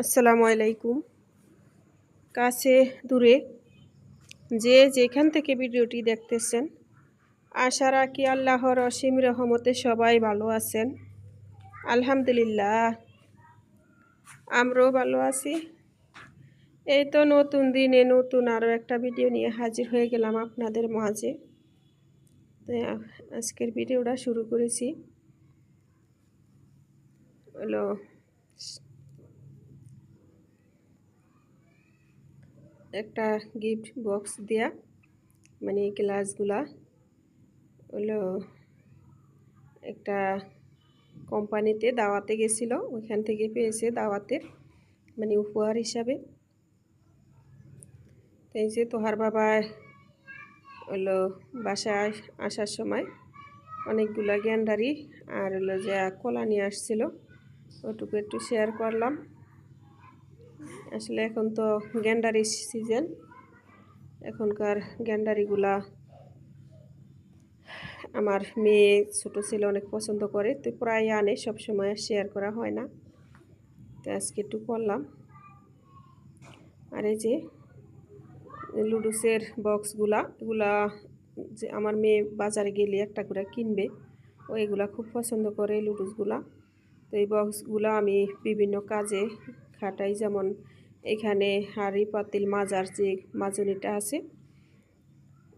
আসসালামু আলাইকুম। কাছে দূরে যে যেখান থেকে ভিডিওটি দেখতেছেন, আশা রাখি আল্লাহর অসীম রহমতে সবাই ভালো আছেন। আলহামদুলিল্লাহ, আমরাও ভালো আছি। এই তো নতুন দিনে নতুন আরও একটা ভিডিও নিয়ে হাজির হয়ে গেলাম আপনাদের মাঝে। তো আজকের ভিডিওটা শুরু করেছি। হলো একটা গিফট বক্স দেয়া মানে গ্লাসগুলা হলো একটা কোম্পানিতে দাওয়াতে গেছিল, ওইখান থেকে পেয়েছে দাওয়াতের মানে উপহার হিসাবে। তাই যে তোহার বাবা হলো বাসায় আসার সময় অনেকগুলা গ্যান্ডারি আর হলো যে কলা নিয়ে আসছিল, ওটুকু একটু শেয়ার করলাম। আসলে এখন তো গ্যান্ডারি সিজন। এখনকার গ্যান্ডারিগুলা আমার মেয়ে ছোটো ছেলে অনেক পছন্দ করে, তো প্রায় আনে, সব সময় শেয়ার করা হয় না। তো আজকে একটু করলাম। আর এই যে লুডুসের বক্সগুলা, এগুলা যে আমার মেয়ে বাজারে গেলে একটা করে কিনবে, ও এগুলা খুব পছন্দ করে লুডুসগুলা। তো এই বক্সগুলো আমি বিভিন্ন কাজে খাটাই যেমন এখানে হাঁড়ি, পাতিল, মাজার যে মাজনিটা আছে,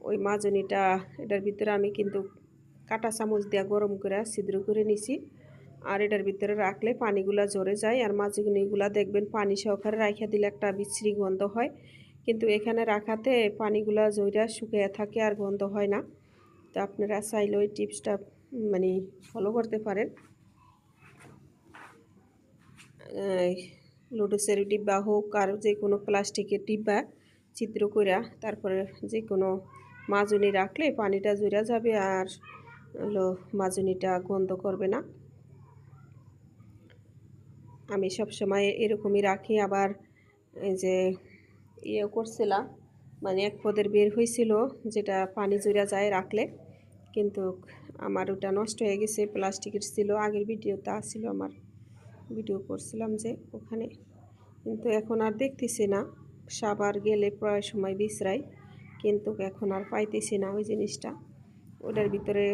ওই মাজনিটা, এটার ভিতরে আমি কিন্তু কাটা চামচ দেওয়া গরম করে ছিদ্র করে নিছি। আর এটার ভিতরে রাখলে পানিগুলা ঝরে যায়। আর মাজনিগুলা দেখবেন পানি সহকারে রাখা দিলে একটা বিশ্রী গন্ধ হয়। কিন্তু এখানে রাখাতে পানিগুলা জইরা শুকিয়ে থাকে আর গন্ধ হয় না। তো আপনারা চাইলে ওই টিপসটা মানে ফলো করতে পারেন। লুডুসের ডিব্বা হোক আর যে কোনো প্লাস্টিকের ডিব্বা ছিদ্র কইরা তারপরে যে কোনো মাজুনি রাখলে পানিটা জুড়া যাবে আর হলো মাজনিটা গন্ধ করবে না। আমি সব সময় এরকমই রাখি। আবার এই যে ইয়ে করছিলাম মানে এক পদের বের হয়েছিল যেটা পানি জুড়া যায় রাখলে। কিন্তু আমার ওটা নষ্ট হয়ে গেছে, প্লাস্টিকের ছিল, আগের ভিডিওতে আসছিল আমার। ভিডিও করছিলাম যে ওখানে। কিন্তু এখন আর দেখতেছি না। সাবার গেলে প্রায় সময় বিশ্রাই কিন্তু এখন আর পাইতেছি না ওই জিনিসটা। ওটার ভিতরে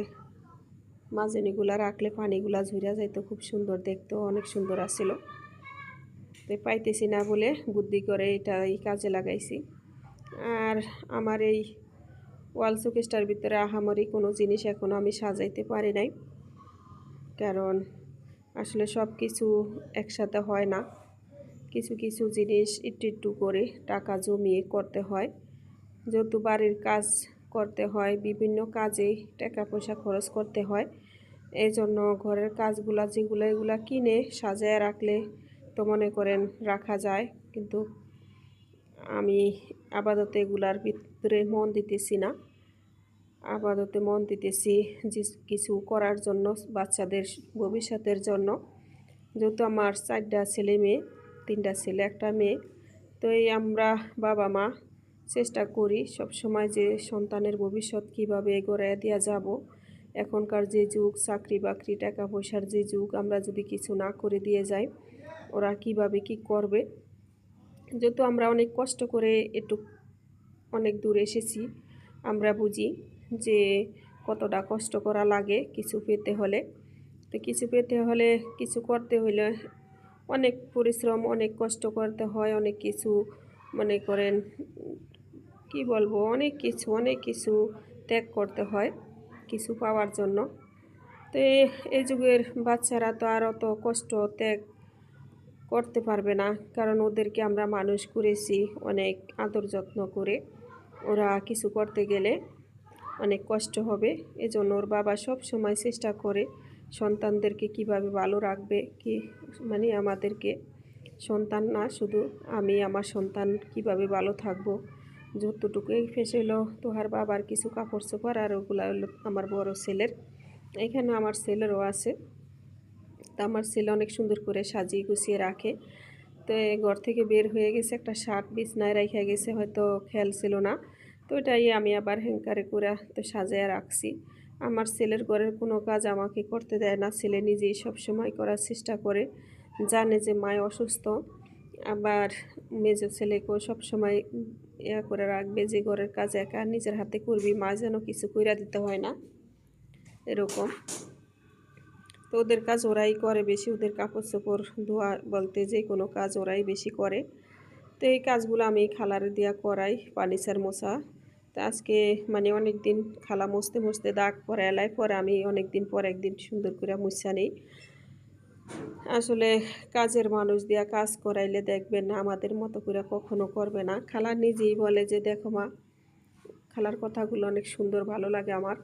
মাজনিগুলা রাখলে পানিগুলা ঝুরিয়া যাইতো, খুব সুন্দর দেখতো অনেক সুন্দর আসছিল তো পাইতেছি না বলে বুদ্ধি করে এটা এই কাজে লাগাইছি। আর আমার এই ওয়াল শোকেসটার ভিতরে আহামরি কোনো জিনিস এখনও আমি সাজাইতে পারি নাই। কারণ আসলে সব কিছু একসাথে হয় না। কিছু কিছু জিনিস একটু একটু করে টাকা জমিয়ে করতে হয়। যেহেতু বাড়ির কাজ করতে হয়, বিভিন্ন কাজে টাকা পয়সা খরচ করতে হয়। এই জন্য ঘরের কাজগুলা, যেগুলো এগুলা কিনে সাজায় রাখলে তো মনে করেন রাখা যায়। কিন্তু আমি আপাতত এগুলার ভিতরে মন দিতেছি না। আপাতত মন দিতেছি কিছু করার জন্য, বাচ্চাদের ভবিষ্যতের জন্য। যেহেতু আমার চারটা ছেলে মেয়ে, তিনটা ছেলে, একটা মেয়ে তো এই আমরা বাবা মা চেষ্টা করি সব সময় যে সন্তানের ভবিষ্যৎ কীভাবে গড়ে দেওয়া যাব। এখনকার যে যুগ, চাকরি বাকরি টাকা পয়সার যে যুগ, আমরা যদি কিছু না করে দিয়ে যাই, ওরা কীভাবে কি করবে? যেহেতু আমরা অনেক কষ্ট করে একটু অনেক দূর এসেছি, আমরা বুঝি। যে কতটা কষ্ট করা লাগে কিছু পেতে হলে। তো কিছু পেতে হলে কিছু করতে হলে অনেক পরিশ্রম, অনেক কষ্ট করতে হয়, অনেক কিছু মনে করেন, কি বলব, অনেক কিছু অনেক কিছু ত্যাগ করতে হয় কিছু পাওয়ার জন্য। তো এই যুগের বাচ্চারা তো আর অত কষ্ট ত্যাগ করতে পারবে না, কারণ ওদেরকে আমরা মানুষ করেছি অনেক আদর যত্ন করে। ওরা কিছু করতে গেলে অনেক কষ্ট হবে। এজন্য ওর বাবা সব সময় চেষ্টা করে সন্তানদেরকে কীভাবে ভালো রাখবে, কি মানে আমাদেরকে সন্তান না, শুধু আমি আমার সন্তান কীভাবে ভালো থাকব। যতটুকু এই ফেসে হলো তোহার বাবার কিছু কাপড় চোপড় আর ওগুলো হলো আমার বড় ছেলের। এখানে আমার ছেলেরও আছে। তা আমার ছেলে অনেক সুন্দর করে সাজিয়ে গুছিয়ে রাখে। তো ঘর থেকে বের হয়ে গেছে, একটা শার্ট বিছনায় রেখে গেছে, হয়তো খেয়াল ছিল না। তো এটাই আমি আবার হ্যাঙ্কারে করে তো সাজায় রাখছি। আমার ছেলের ঘরের কোনো কাজ আমাকে করতে দেয় না। ছেলে নিজেই সব সময় করার চেষ্টা করে, জানে যে মায় অসুস্থ। আবার মেজো ছেলেকেও সবসময় ইয়া করে রাখবে যে ঘরের কাজ একা, নিজের হাতে করবি, মা যেন কিছু কইরা দিতে হয় না। এরকম। তো ওদের কাজ ওরাই করে বেশি, ওদের কাপড় চোপড় ধোয়া বলতে যে কোনো কাজ ওরাই বেশি করে। তো এই কাজগুলো আমি খালারে দিয়া করাই, পানিসার মশা তো আজকে মানে অনেক দিন খালা মসতে মসতে দাগ পরে এলাই পরে আমি অনেক দিন পর একদিন সুন্দর করে মুছা নেই। আসলে কাজের মানুষ দিয়া কাজ করাইলে দেখবেন না আমাদের মতো করে কখনো করবে না। খালা নিজেই বলে যে, দেখো মা, খালার কথাগুলো অনেক সুন্দর, ভালো লাগে আমার।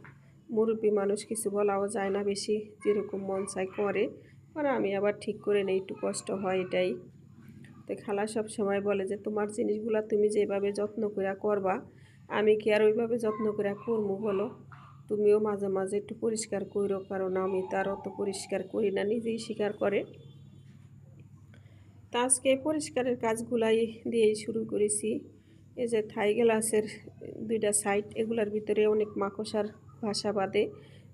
মুরব্বী মানুষ কিছু বলাও যায় না বেশি, যেরকম মন চাই করে। পরে আমি আবার ঠিক করে নেই, একটু কষ্ট হয় এটাই। তো খালা সব সময় বলে যে, তোমার জিনিসগুলো তুমি যেভাবে যত্ন করে করবা আমি কি আর ওইভাবে যত্ন করে করব বলো? তুমিও মাঝে মাঝে একটু পরিষ্কার করো কারণ আমি তার অত পরিষ্কার করি না, নিজেই স্বীকার করে। তা আজকে পরিষ্কারের কাজগুলাই দিয়েই শুরু করেছি। এই যে থাই গ্লাসের দুইটা সাইড, এগুলার ভিতরে অনেক মাকসার ভাষা বাদে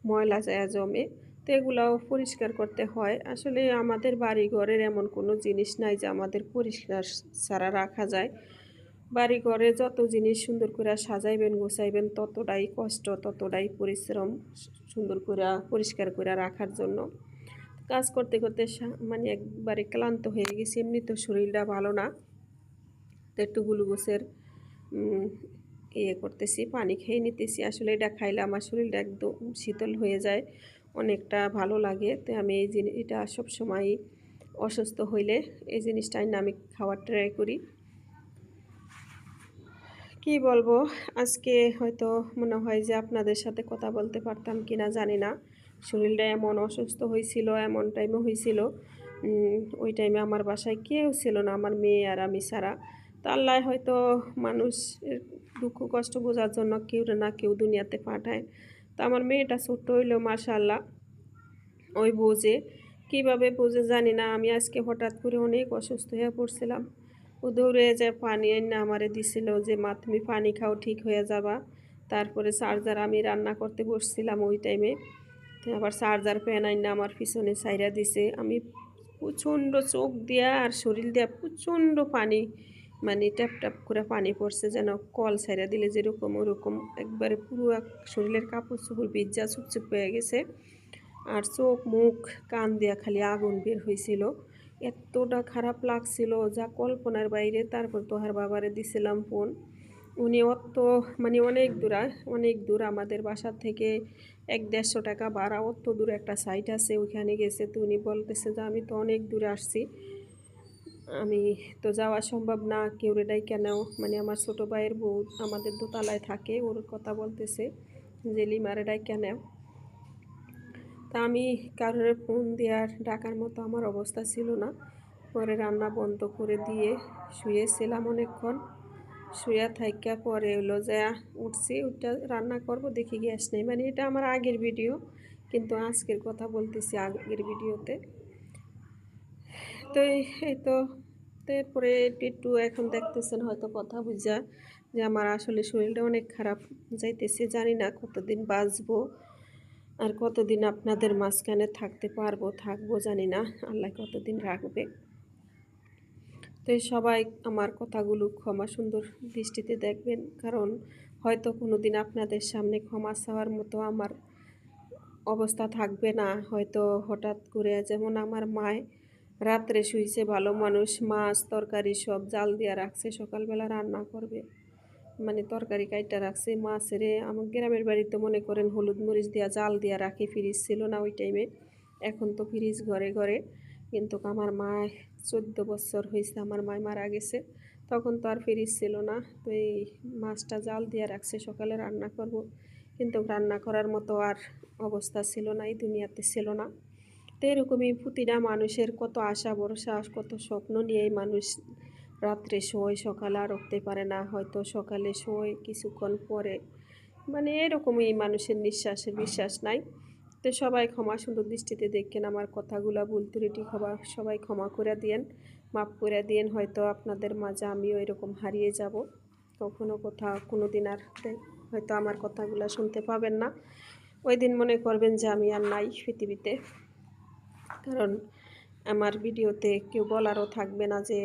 ময়লা যায় জমে। তো এগুলাও পরিষ্কার করতে হয়। আসলে আমাদের বাড়ি ঘরের এমন কোনো জিনিস নাই যে আমাদের পরিষ্কার ছাড়া রাখা যায়। বাড়ি ঘরে যত জিনিস সুন্দর করে সাজাইবেন, গোছাইবেন, ততটাই কষ্ট, ততটাই পরিশ্রম সুন্দর করে পরিষ্কার করে রাখার জন্য। কাজ করতে করতে মানে একবারে ক্লান্ত হয়ে গেছি, এমনি তো শরীরটা ভালো না। তো একটু গ্লুকোজের ইয়ে করতেছি, পানি খেয়ে নিতেছি। আসলে এটা খাইলে আমার শরীরটা একদম শীতল হয়ে যায়, অনেকটা ভালো লাগে। তো আমি এই জিনিস এটা সবসময় অসুস্থ হইলে এই জিনিসটাই আমি খাওয়ার ট্রাই করি। কি বলব? আজকে হয়তো মনে হয় যে আপনাদের সাথে কথা বলতে পারতাম কি না জানি না। শরীরটা এমন অসুস্থ হয়েছিল এমন টাইমে হয়েছিল ওই টাইমে আমার বাসায় কেউ ছিল না, আমার মেয়ে আর আমি ছাড়া তো হয়তো মানুষ দুঃখ, কষ্ট বোঝার জন্য কেউ না কেউ দুনিয়াতে পাঠায়। তো আমার মেয়েটা ছোট্ট হইল মাশাল্লাহ ওই বোঝে। কীভাবে বোঝে জানি না। আমি আজকে হঠাৎ করে অনেক অসুস্থ হয়ে পড়ছিলাম। ও দৌড়ে যে পানি এনে আমারে দিছিল যে, মা, তুমি পানি খাও, ঠিক হয়ে যাবা। তারপরে চার্জার আমি রান্না করতে বসছিলাম ওই টাইমে আবার চার্জার প্যান আইনা আমার পিছনে সাইরা দিছে। আমি প্রচণ্ড চোখ দেয়া আর শরীর দেয়া প্রচণ্ড পানি মানে ট্যাপ ট্যাপ করে পানি পড়ছে, যেন কল সাইরা দিলে যেরকম ওরকম। একবারে পুরো শরীরের কাপড় চোপড় বিজ্জা চুপচুপ হয়ে গেছে। আর চোখ, মুখ, কান দিয়া খালি আগুন বের হয়েছিল এতটা খারাপ লাগছিল যা কল্পনার বাইরে, তারপর তোহার বাবারে দিছিলাম ফোন। উনি অত মানে অনেক দূর অনেক দূর আমাদের বাসার থেকে এক দেড়শো টাকা ভাড়া, অত দূর একটা সাইট আছে, ওইখানে গেছে। তো উনি বলতেছে যে, আমি তো অনেক দূরে আসছি। আমি তো যাওয়া সম্ভব না, কেউ রেডাই কেন মানে আমার ছোটো ভাইয়ের বউ আমাদের দোতলায় থাকে, ওর কথা বলতেছে যে লিমারেডাই কেন তা আমি কারোর ফোন দেওয়ার ডাকার মতো আমার অবস্থা ছিল না। পরে রান্না বন্ধ করে দিয়ে শুয়েছিলাম অনেকক্ষণ। শুয়া থাইকা পরে হলো যা উঠছি ওটা রান্না করব, দেখি গ্যাস নেই। মানে এটা আমার আগের ভিডিও কিন্তু আজকের কথা বলতেছি আগের ভিডিওতে তো এই তো, তারপরে একটু এখন দেখতেছেন হয়তো কথা বুঝা যে আমার আসলে শরীরটা অনেক খারাপ যাইতেছে, জানি না কতদিন বাঁচবো। আর কতদিন আপনাদের মাঝখানে থাকতে পারব, থাকব জানি না। আল্লাহ কতদিন রাখবে। তো সবাই আমার কথাগুলো ক্ষমা সুন্দর দৃষ্টিতে দেখবেন, কারণ হয়তো কোনো দিন আপনাদের সামনে ক্ষমা চাওয়ার মতো আমার অবস্থা থাকবে না। হয়তো হঠাৎ করে যেমন আমার মায় রাত্রে শুইছে, ভালো মানুষ, মাছ, তরকারি সব জাল দিয়ে রাখছে, সকালবেলা রান্না করবে। মানে তরকারি কাইটা রাখছে, মাছেরে, আমার গ্রামের বাড়িতে মনে করেন হলুদ মরিচ দিয়া জাল দিয়া রাখি ফ্রিজ ছিল না ওই টাইমে এখন তো ফ্রিজ ঘরে ঘরে। কিন্তু আমার মা চোদ্দ বছর হয়েছে আমার মায় মারা গেছে। তখন তো আর ফ্রিজ ছিল না। তো এই মাছটা জাল দিয়ে রাখছে, সকালে রান্না করব। কিন্তু রান্না করার মতো আর অবস্থা ছিল না, এই দুনিয়াতে ছিল না। তো এরকমই প্রতিটা মানুষের কত আশা ভরসা কত স্বপ্ন নিয়েই মানুষ রাত্রে শোয়, সকালে আর উঠতে পারে না। হয়তো সকালে শোয়, কিছুক্ষণ পরে। মানে এরকমই মানুষের নিঃশ্বাসের বিশ্বাস নাই। তো সবাই ক্ষমা সুন্দর দৃষ্টিতে দেখেন, আমার কথাগুলো ভুল ত্রুটি ক্ষমা, সবাই ক্ষমা করে দিয়েন, মাফ করে দিয়েন। হয়তো আপনাদের মাঝে আমিও এরকম হারিয়ে যাব। কখনো কোথাও কোনো দিন আর হয়তো আমার কথাগুলো শুনতে পাবেন না। ওই দিন মনে করবেন যে আমি আর নাই পৃথিবীতে। কারণ আমার ভিডিওতে কেউ বলারও থাকবে না যে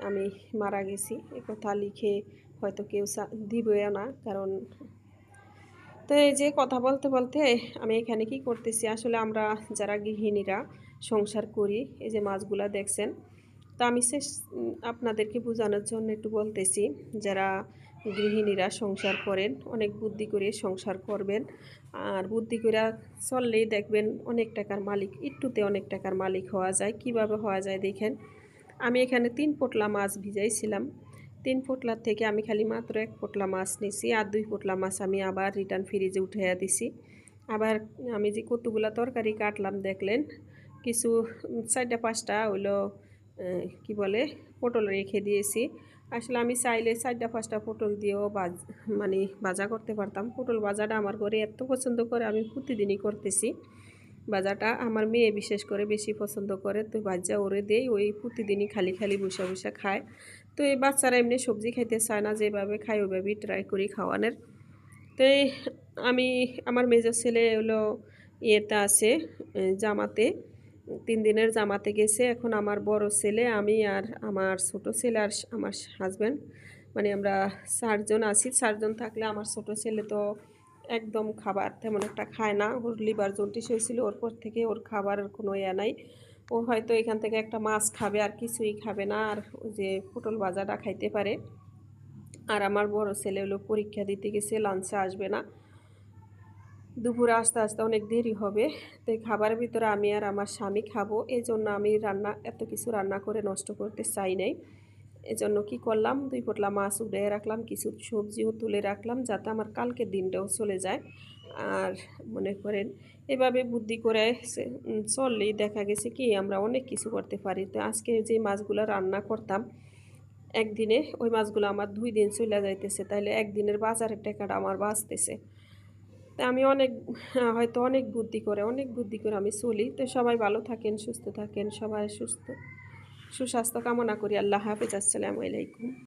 আমি মারা গেছি এ কথা লিখে হয়তো কেউ সা- দিবেও না কারণ তো এই যে কথা বলতে বলতে আমি এখানে কি করতেছি আসলে আমরা যারা গৃহিণীরা সংসার করি এই যে মাছগুলা দেখছেন তো আমি উম, আপনাদেরকে বোঝানোর জন্য একটু বলতেছি যারা গৃহিণীরা সংসার করেন অনেক বুদ্ধি করে সংসার করবেন আর বুদ্ধি করে চললেই দেখবেন অনেক টাকার মালিক একটুতে অনেক টাকার মালিক হওয়া যায় কীভাবে হওয়া যায় দেখেন আমি এখানে তিন পোটলা মাছ ভিজাইছিলাম। তিন পোটলার থেকে আমি খালি মাত্র এক পোটলা মাছ নিছি আর দুই পোটলা মাছ আমি আবার রিটার্ন ফ্রিজে উঠাইয়া দিছি। আবার আমি যে কতগুলা তরকারি কাটলাম, দেখলেন? কিছু চারটা পাঁচটা হইল কি বলে, পটল রেখে দিয়েছি। আসলে আমি চাইলে চারটা পাঁচটা পটল দিয়েও বাজ মানে ভাজা করতে পারতাম। পটল ভাজাটা আমার ঘরে এত পছন্দ করে আমি প্রতিদিনই করতেছি। ভাজাটা আমার মেয়ে বিশেষ করে বেশি পছন্দ করে, তো ভাজা ওরে দেই, ওই প্রতিদিনই খালি খালি বসে বসে খায়। তো এই বাচ্চারা এমনি সবজি খাইতে চায় না, যেভাবে খায় ওইভাবেই ট্রাই করি খাওয়ানোর। তো আমি, আমার মেজর ছেলে হলো ইয়েতে আছে জামাতে। তিন দিনের জামাতে গেছে, এখন আমার বড় ছেলে, আমি আর আমার ছোট ছেলে আর আমার হাজব্যান্ড মানে আমরা চারজন আছি। চারজন থাকলে আমার ছোট ছেলে তো একদম খাবার তেমন একটা খায় না। ওর লিভার জন্টিস হয়েছিল, ওর পর থেকে ওর খাবারের কোনো ইয়ে নাই। ও হয়তো এখান থেকে একটা মাছ খাবে, আর কিছুই খাবে না। আর যে পটল ভাজাটা খাইতে পারে। আর আমার বড় ছেলে হলো পরীক্ষা দিতে গেছে লাঞ্চে আসবে না। দুপুরে আসতে আসতে অনেক দেরি হবে। তো খাবারের ভিতরে আমি আর আমার স্বামী খাব। এই জন্য আমি রান্না, এত কিছু রান্না করে নষ্ট করতে চাই নাই। এজন্য কি করলাম? দুই পোটলা মাছ উড়ে রাখলাম, কিছু সবজিও তুলে রাখলাম যাতে আমার কালকের দিনটাও চলে যায়। আর মনে করেন এভাবে বুদ্ধি করে চললেই দেখা গেছে কি আমরা অনেক কিছু করতে পারি। তো আজকে যে মাছগুলো রান্না করতাম, একদিনে ওই মাছগুলো আমার দুই দিন চলে যাইতেছে তাহলে একদিনের বাজারের টাকাটা আমার বাঁচতেছে। তা আমি অনেক, হয়তো অনেক বুদ্ধি করে, অনেক বুদ্ধি করে আমি চলি। তো সবাই ভালো থাকেন, সুস্থ থাকেন, সবাই সুস্থ। সুস্বাস্থ্য কামনা করি। আল্লাহ হাফিজ আসসালামু আলাইকুম।